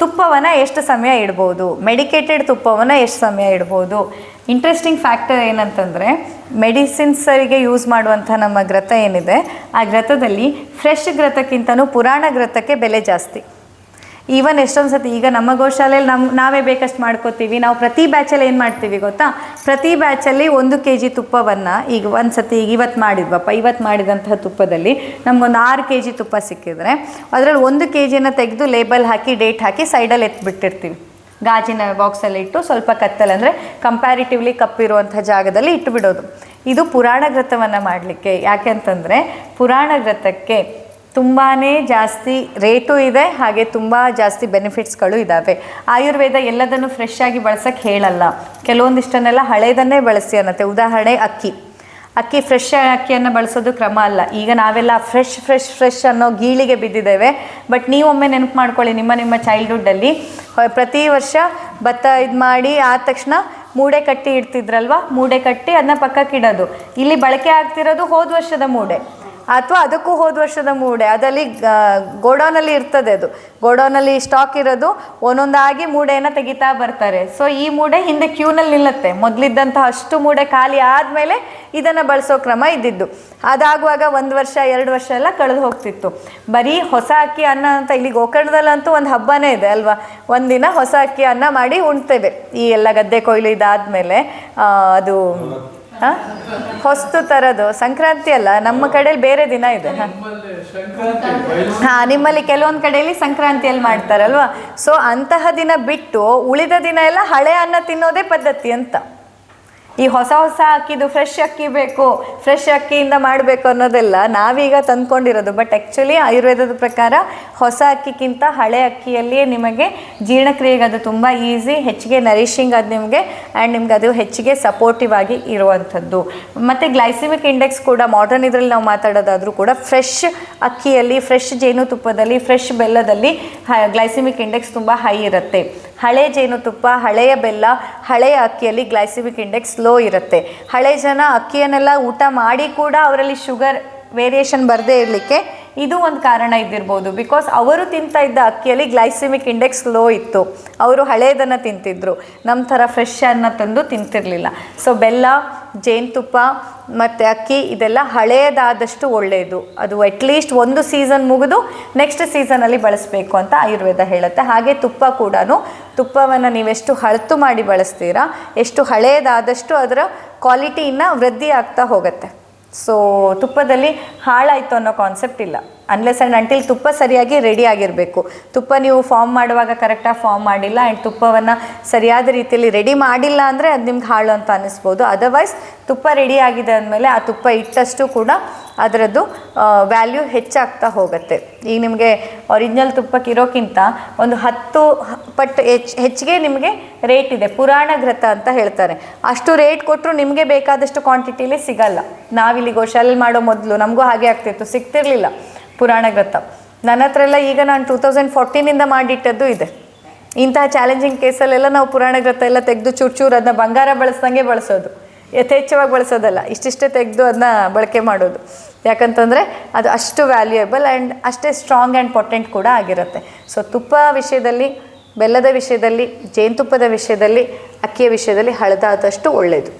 ತುಪ್ಪವನ್ನು ಎಷ್ಟು ಸಮಯ ಇಡ್ಬೋದು? ಮೆಡಿಕೇಟೆಡ್ ತುಪ್ಪವನ್ನು ಎಷ್ಟು ಸಮಯ ಇಡ್ಬೋದು? ಇಂಟ್ರೆಸ್ಟಿಂಗ್ ಫ್ಯಾಕ್ಟರ್ ಏನಂತಂದರೆ ಮೆಡಿಸಿನ್ಸರಿಗೆ ಯೂಸ್ ಮಾಡುವಂಥ ನಮ್ಮ ಗ್ರತ ಏನಿದೆ, ಆ ಗ್ರತದಲ್ಲಿ ಫ್ರೆಶ್ ಗ್ರತಕ್ಕಿಂತನೂ ಪುರಾಣ ಗ್ರತಕ್ಕೆ ಬೆಲೆ ಜಾಸ್ತಿ. ಈವನ್ ಎಷ್ಟೊಂದು ಸತಿ ಈಗ ನಮ್ಮ ಗೋಶಾಲೆಯಲ್ಲಿ ನಮ್ಮ ನಾವೇ ಬೇಕಷ್ಟು ಮಾಡ್ಕೋತೀವಿ. ನಾವು ಪ್ರತಿ ಬ್ಯಾಚಲ್ಲಿ ಏನು ಮಾಡ್ತೀವಿ ಗೊತ್ತಾ? ಪ್ರತಿ ಬ್ಯಾಚಲ್ಲಿ ಒಂದು ಕೆ ಜಿ ತುಪ್ಪವನ್ನು ಈಗ ಒಂದು ಸತಿ ಈಗ ಇವತ್ತು ಮಾಡಿದ್ವಪ್ಪ ಇವತ್ತು ಮಾಡಿದಂತಹ ತುಪ್ಪದಲ್ಲಿ ನಮಗೊಂದು ಆರು ಕೆ ಜಿ ತುಪ್ಪ ಸಿಕ್ಕಿದ್ರೆ, ಅದರಲ್ಲಿ ಒಂದು ಕೆ ಜಿನ ತೆಗೆದು ಲೇಬಲ್ ಹಾಕಿ ಡೇಟ್ ಹಾಕಿ ಸೈಡಲ್ಲಿ ಎತ್ಬಿಟ್ಟಿರ್ತೀವಿ. ಗಾಜಿನ ಬಾಕ್ಸಲ್ಲಿ ಇಟ್ಟು ಸ್ವಲ್ಪ ಕತ್ತಲೆ ಅಂದರೆ ಕಂಪ್ಯಾರಿಟಿವ್ಲಿ ಕಪ್ಪಿರುವಂಥ ಜಾಗದಲ್ಲಿ ಇಟ್ಟುಬಿಡೋದು ಇದು ಪುರಾಣ ಗ್ರತವನ್ನು ಮಾಡಲಿಕ್ಕೆ ಯಾಕೆಂತಂದರೆ ಪುರಾಣ ಗ್ರತಕ್ಕೆ ತುಂಬಾ ಜಾಸ್ತಿ ರೇಟು ಇದೆ, ಹಾಗೆ ತುಂಬ ಜಾಸ್ತಿ ಬೆನಿಫಿಟ್ಸ್ಗಳು ಇದ್ದಾವೆ ಆಯುರ್ವೇದ ಎಲ್ಲದನ್ನು ಫ್ರೆಶ್ ಆಗಿ ಬಳಸೋಕ್ಕೆ ಹೇಳಲ್ಲ. ಕೆಲವೊಂದಿಷ್ಟನ್ನೆಲ್ಲ ಹಳೇದನ್ನೇ ಬಳಸಿ ಅನ್ನತ್ತೆ. ಉದಾಹರಣೆ ಅಕ್ಕಿ. ಅಕ್ಕಿ ಫ್ರೆಶ್ ಅಕ್ಕಿಯನ್ನು ಬಳಸೋದು ಕ್ರಮ ಅಲ್ಲ. ಈಗ ನಾವೆಲ್ಲ ಫ್ರೆಶ್ ಫ್ರೆಶ್ ಫ್ರೆಶ್ ಅನ್ನೋ ಗೀಳಿಗೆ ಬಿದ್ದಿದ್ದೇವೆ. ಬಟ್ ನೀವೊಮ್ಮೆ ನೆನಪು ಮಾಡ್ಕೊಳ್ಳಿ ನಿಮ್ಮ ನಿಮ್ಮ ಚೈಲ್ಡ್ಹುಡ್ಡಲ್ಲಿ ಪ್ರತಿ ವರ್ಷ ಭತ್ತ ಇದು ಮಾಡಿ ಆದ ತಕ್ಷಣ ಮೂಡೆ ಕಟ್ಟಿ ಇಡ್ತಿದ್ರಲ್ವ? ಮೂಡೆ ಕಟ್ಟಿ ಅದನ್ನ ಪಕ್ಕಕ್ಕೆ ಇಡೋದು ಇಲ್ಲಿ ಬಳಕೆ ಆಗ್ತಿರೋದು ಹೋದ ವರ್ಷದ ಮೂಡೆ. ಅಥವಾ ಅದಕ್ಕೂ ಹೋದ ವರ್ಷದ ಮೂಡೆ, ಅದರಲ್ಲಿ ಗೋಡೌನಲ್ಲಿ ಇರ್ತದೆ ಅದು. ಗೋಡೌನಲ್ಲಿ ಸ್ಟಾಕ್ ಇರೋದು, ಒಂದೊಂದಾಗಿ ಮೂಡೆಯನ್ನು ತೆಗಿತಾ ಬರ್ತಾರೆ. ಸೊ ಈ ಮೂಡೆ ಹಿಂದೆ ಕ್ಯೂನಲ್ಲಿ ನಿಲ್ಲುತ್ತೆ. ಮೊದಲಿದ್ದಂತಹ ಅಷ್ಟು ಮೂಡೆ ಖಾಲಿ ಆದಮೇಲೆ ಇದನ್ನು ಬಳಸೋ ಕ್ರಮ ಇದ್ದಿದ್ದು. ಅದಾಗುವಾಗ ಒಂದು ವರ್ಷ, ಎರಡು ವರ್ಷ ಎಲ್ಲ ಕಳೆದು ಹೋಗ್ತಿತ್ತು. ಬರೀ ಹೊಸ ಅಕ್ಕಿ ಅನ್ನ ಅಂತ ಇಲ್ಲಿ ಗೋಕರ್ಣದಲ್ಲಂತೂ ಒಂದು ಹಬ್ಬನೇ ಇದೆ ಅಲ್ವಾ? ಒಂದಿನ ಹೊಸ ಅಕ್ಕಿ ಅನ್ನ ಮಾಡಿ ಉಣ್ತೇವೆ. ಈ ಎಲ್ಲ ಗದ್ದೆ ಕೊಯ್ಲು ಇದಾದಮೇಲೆ ಅದು ಹಾಂ? ಹೊಸ್ತು ಥರದ್ದು ಸಂಕ್ರಾಂತಿ ಅಲ್ಲ ನಮ್ಮ ಕಡೆಯಲ್ಲಿ ಬೇರೆ ದಿನ ಇದೆ. ಹಾಂ. ಹಾ ನಿಮ್ಮಲ್ಲಿ ಕೆಲವೊಂದು ಕಡೆಯಲ್ಲಿ ಸಂಕ್ರಾಂತಿಯಲ್ಲಿ ಮಾಡ್ತಾರಲ್ವಾ? ಸೊ ಅಂತಹ ದಿನ ಬಿಟ್ಟು ಉಳಿದ ದಿನ ಎಲ್ಲ ಹಳೆ ಅನ್ನ ತಿನ್ನೋದೇ ಪದ್ಧತಿ ಅಂತ. ಈ ಹೊಸ ಹೊಸ ಅಕ್ಕಿದು ಫ್ರೆಶ್ ಅಕ್ಕಿ ಬೇಕು ಫ್ರೆಶ್ ಅಕ್ಕಿಯಿಂದ ಮಾಡಬೇಕು ಅನ್ನೋದೆಲ್ಲ ನಾವೀಗ ತಂದ್ಕೊಂಡಿರೋದು. ಬಟ್ ಆ್ಯಕ್ಚುಲಿ ಆಯುರ್ವೇದದ ಪ್ರಕಾರ ಹೊಸ ಅಕ್ಕಿಗಿಂತ ಹಳೆ ಅಕ್ಕಿಯಲ್ಲಿಯೇ ನಿಮಗೆ ಜೀರ್ಣಕ್ರಿಯೆಗೆ ಅದು ತುಂಬ ಈಸಿ ಹೆಚ್ಚಿಗೆ ನರಿಷಿಂಗ್ ಅದು ನಿಮಗೆ ಆ್ಯಂಡ್ ನಿಮ್ಗೆ ಅದು ಹೆಚ್ಚಿಗೆ ಸಪೋರ್ಟಿವ್ ಆಗಿ ಇರುವಂಥದ್ದು. ಮತ್ತು ಗ್ಲೈಸಿಮಿಕ್ ಇಂಡೆಕ್ಸ್ ಕೂಡ ಮಾಡರ್ನ್ ಇದರಲ್ಲಿ ನಾವು ಮಾತಾಡೋದಾದರೂ ಕೂಡ ಫ್ರೆಶ್ ಅಕ್ಕಿಯಲ್ಲಿ ಫ್ರೆಶ್ ಜೇನುತುಪ್ಪದಲ್ಲಿ ಫ್ರೆಶ್ ಬೆಲ್ಲದಲ್ಲಿ ಗ್ಲೈಸಿಮಿಕ್ ಇಂಡೆಕ್ಸ್ ತುಂಬ ಹೈ ಇರುತ್ತೆ. ಹಳೆ ಜೇನುತುಪ್ಪ ಹಳೆಯ ಬೆಲ್ಲ, ಹಳೆಯ ಅಕ್ಕಿಯಲ್ಲಿ ಗ್ಲೈಸಿಮಿಕ್ ಇಂಡೆಕ್ಸ್ ಲೋ ಇರುತ್ತೆ. ಹಳೆ ಜನ ಅಕ್ಕಿಯನ್ನೆಲ್ಲ ಊಟ ಮಾಡಿ ಕೂಡ ಅವರಲ್ಲಿ ಶುಗರ್ ವೇರಿಯೇಷನ್ ಬರದೇ ಇರಲಿಕ್ಕೆ ಇದು ಒಂದು ಕಾರಣ ಇದ್ದಿರ್ಬೋದು. ಬಿಕಾಸ್ ಅವರು ತಿಂತಾ ಇದ್ದ ಅಕ್ಕಿಯಲ್ಲಿ ಗ್ಲೈಸಿಮಿಕ್ ಇಂಡೆಕ್ಸ್ ಲೋ ಇತ್ತು. ಅವರು ಹಳೇದನ್ನು ತಿಂತಿದ್ರು. ನಮ್ಮ ಥರ ಫ್ರೆಶ್ ಅನ್ನ ತಂದು ತಿಂತಿರಲಿಲ್ಲ. ಸೊ ಬೆಲ್ಲ, ಜೇನುತುಪ್ಪ ಮತ್ತು ಅಕ್ಕಿ ಇದೆಲ್ಲ ಹಳೆಯದಾದಷ್ಟು ಒಳ್ಳೆಯದು ಅದು ಅಟ್ಲೀಸ್ಟ್ ಒಂದು ಸೀಸನ್ ಮುಗಿದು ನೆಕ್ಸ್ಟ್ ಸೀಸನಲ್ಲಿ ಬಳಸಬೇಕು ಅಂತ ಆಯುರ್ವೇದ ಹೇಳುತ್ತೆ. ಹಾಗೆ ತುಪ್ಪ ಕೂಡ ತುಪ್ಪವನ್ನು ನೀವೆಷ್ಟು ಹಳತು ಮಾಡಿ ಬಳಸ್ತೀರಾ, ಎಷ್ಟು ಹಳೆಯದಾದಷ್ಟು ಅದರ ಕ್ವಾಲಿಟಿಯನ್ನು ವೃದ್ಧಿ ಆಗ್ತಾ ಹೋಗುತ್ತೆ. ಸೊ ತುಪ್ಪದಲ್ಲಿ ಹಾಳಾಯಿತು ಅನ್ನೋ ಕಾನ್ಸೆಪ್ಟ್ ಇಲ್ಲ. ಅನ್ಲೆಸ್ ಆ್ಯಂಡ್ ಅಂಟಿಲ್ ತುಪ್ಪ ಸರಿಯಾಗಿ ರೆಡಿ ಆಗಿರಬೇಕು. ತುಪ್ಪ ನೀವು ಫಾರ್ಮ್ ಮಾಡುವಾಗ ಕರೆಕ್ಟಾಗಿ ಫಾರ್ಮ್ ಮಾಡಿಲ್ಲ ಆ್ಯಂಡ್ ತುಪ್ಪವನ್ನು ಸರಿಯಾದ ರೀತಿಯಲ್ಲಿ ರೆಡಿ ಮಾಡಿಲ್ಲ ಅಂದರೆ ಅದು ನಿಮ್ಗೆ ಹಾಳು ಅಂತ ಅನ್ನಿಸ್ಬೋದು. ಅದರ್ವೈಸ್ ತುಪ್ಪ ರೆಡಿ ಆಗಿದೆ ಅಂದಮೇಲೆ ಆ ತುಪ್ಪ ಇಟ್ಟಷ್ಟು ಕೂಡ ಅದರದ್ದು ವ್ಯಾಲ್ಯೂ ಹೆಚ್ಚಾಗ್ತಾ ಹೋಗುತ್ತೆ. ಈಗ ನಿಮಗೆ ಒರಿಜಿನಲ್ ತುಪ್ಪಕ್ಕೆ ಇರೋಕ್ಕಿಂತ ಒಂದು ಹತ್ತು ಪಟ್ಟು ಹೆಚ್ಚು ಹೆಚ್ಚಿಗೆ ನಿಮಗೆ ರೇಟ್ ಇದೆ. ಪುರಾಣ ಘೃತ ಅಂತ ಹೇಳ್ತಾರೆ. ಅಷ್ಟು ರೇಟ್ ಕೊಟ್ಟರು ನಿಮಗೆ ಬೇಕಾದಷ್ಟು ಕ್ವಾಂಟಿಟಿಲಿ ಸಿಗಲ್ಲ. ನಾವಿಲ್ಲಿ ಗೋಶಾಲೆ ಮಾಡೋ ಮೊದಲು ನಮಗೂ ಹಾಗೆ ಆಗ್ತಿತ್ತು. ಸಿಗ್ತಿರ್ಲಿಲ್ಲ. ಪುರಾಣ ಗ್ರಂಥ. ನನ್ನ ಹತ್ರ ಎಲ್ಲ ಈಗ ನಾನು ಟೂ ತೌಸಂಡ್ ಫೋರ್ಟೀನಿಂದ ಮಾಡಿಟ್ಟದ್ದು ಇದೆ. ಇಂತಹ ಚಾಲೆಂಜಿಂಗ್ ಕೇಸಲ್ಲೆಲ್ಲ ನಾವು ಪುರಾಣ ಗ್ರಂಥ ಎಲ್ಲ ತೆಗೆದು ಚೂರು ಚೂರು ಅದನ್ನ ಬಂಗಾರ ಬಳಸ್ದಂಗೆ ಬಳಸೋದು. ಯಥೇಚ್ಛವಾಗಿ ಬಳಸೋದಲ್ಲ, ಇಷ್ಟಿಷ್ಟೇ ತೆಗೆದು ಅದನ್ನ ಬಳಕೆ ಮಾಡೋದು. ಯಾಕಂತಂದರೆ ಅದು ಅಷ್ಟು ವ್ಯಾಲ್ಯೂಯೇಬಲ್ ಆ್ಯಂಡ್ ಅಷ್ಟೇ ಸ್ಟ್ರಾಂಗ್ ಆ್ಯಂಡ್ ಪೊಟೆಂಟ್ ಕೂಡ ಆಗಿರುತ್ತೆ. ಸೊ ತುಪ್ಪ ವಿಷಯದಲ್ಲಿ, ಬೆಲ್ಲದ ವಿಷಯದಲ್ಲಿ, ಜೇನುತುಪ್ಪದ ವಿಷಯದಲ್ಲಿ, ಅಕ್ಕಿಯ ವಿಷಯದಲ್ಲಿ ಹಳದಾದಷ್ಟು ಒಳ್ಳೆಯದು